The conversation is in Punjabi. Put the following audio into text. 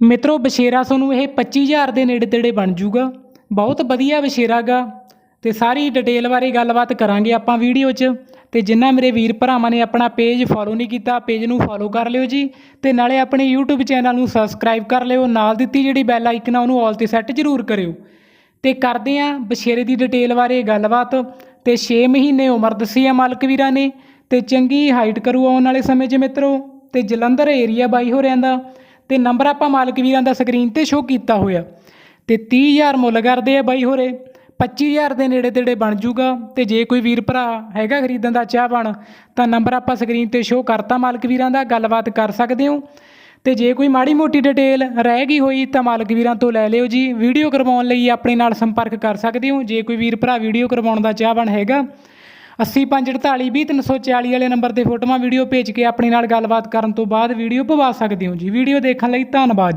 ਮਿੱਤਰੋ, ਬਛੇਰਾ ਤੁਹਾਨੂੰ ਇਹ 25000 ਦੇ ਨੇੜੇ ਤੇੜੇ ਬਣ ਜੂਗਾ। ਬਹੁਤ ਵਧੀਆ ਬਛੇਰਾ ਗਾ ਤੇ ਸਾਰੀ ਡਿਟੇਲ ਬਾਰੇ ਗੱਲਬਾਤ ਕਰਾਂਗੇ ਆਪਾਂ ਵੀਡੀਓ 'ਚ। ਤੇ ਜਿੰਨਾ ਮੇਰੇ ਵੀਰ ਭਰਾਵਾਂ ਨੇ ਆਪਣਾ ਪੇਜ ਫੋਲੋ ਨਹੀਂ ਕੀਤਾ ਪੇਜ ਨੂੰ ਫੋਲੋ ਕਰ ਲਿਓ ਜੀ। ਤੇ ਨਾਲੇ ਆਪਣੇ YouTube ਚੈਨਲ ਨੂੰ ਸਬਸਕ੍ਰਾਈਬ ਕਰ ਲਿਓ। ਨਾਲ ਦਿੱਤੀ ਜਿਹੜੀ ਬੈਲ ਆਈਕਨ ਆ, ਉਹਨੂੰ ਆਲ ਤੇ ਸੈੱਟ ਜ਼ਰੂਰ ਕਰਿਓ। ਤੇ ਕਰਦੇ ਆਂ ਬਛੇਰੇ ਦੀ ਡਿਟੇਲ ਬਾਰੇ ਗੱਲਬਾਤ। ਤੇ 6 ਮਹੀਨੇ ਉਮਰ ਦੱਸੀ ਆ ਮਾਲਕ ਵੀਰਾਂ ਨੇ। ਤੇ ਚੰਗੀ ਹਾਈਟ ਕਰੂ ਆਉਣ ਵਾਲੇ ਸਮੇਂ 'ਚ ਮਿੱਤਰੋ। ਤੇ ਜਲੰਧਰ ਏਰੀਆ ਬਾਈ ਹੋ ਰਿਆਂ ਦਾ ਤੇ ਨੰਬਰ ਆਪਾਂ ਮਾਲਕ ਵੀਰਾਂ ਦਾ ਸਕਰੀਨ ਤੇ ਸ਼ੋ ਕੀਤਾ ਹੋਇਆ। ਤੇ 30000 ਮੁੱਲ ਕਰਦੇ ਆ ਬਾਈ ਹੋਰੇ 25000 ਦੇ ਨੇੜੇ ਤੇੜੇ ਬਣ ਜੂਗਾ, ਤੇ ਜੇ ਕੋਈ ਵੀਰ ਭਰਾ ਹੈਗਾ ਖਰੀਦਣ ਦਾ ਚਾਹ ਬਣ ਤਾਂ ਨੰਬਰ ਆਪਾਂ ਸਕਰੀਨ ਤੇ ਸ਼ੋ ਕਰਤਾ ਮਾਲਕ ਵੀਰਾਂ ਦਾ, ਗੱਲਬਾਤ ਕਰ ਸਕਦੇ ਹੋ। ਤੇ ਜੇ ਕੋਈ ਮਾੜੀ ਮੋਟੀ ਡਿਟੇਲ ਰਹਿ ਗਈ ਹੋਈ, ਤਾਂ ਮਾਲਕ ਵੀਰਾਂ ਤੋਂ ਲੈ ਲਿਓ ਜੀ। ਵੀਡੀਓ ਕਰਵਾਉਣ ਲਈ ਆਪਣੇ ਨਾਲ ਸੰਪਰਕ ਕਰ ਸਕਦੇ ਹੋ। ਜੇ ਕੋਈ ਵੀਰ ਭਰਾ ਵੀਡੀਓ ਕਰਵਾਉਣ ਦਾ ਚਾਹਵਾਨ ਹੈਗਾ 8548200340 ਵਾਲੇ ਨੰਬਰ ਤੇ ਫੋਟੋਆਂ, ਵੀਡੀਓ ਭੇਜ ਕੇ ਆਪਣੇ ਨਾਲ ਗੱਲਬਾਤ ਕਰਨ ਤੋਂ ਬਾਅਦ ਵੀਡੀਓ ਪਵਾ ਸਕਦੇ ਹੋ ਜੀ। ਵੀਡੀਓ ਦੇਖਣ ਲਈ ਧੰਨਵਾਦ ਜੀ।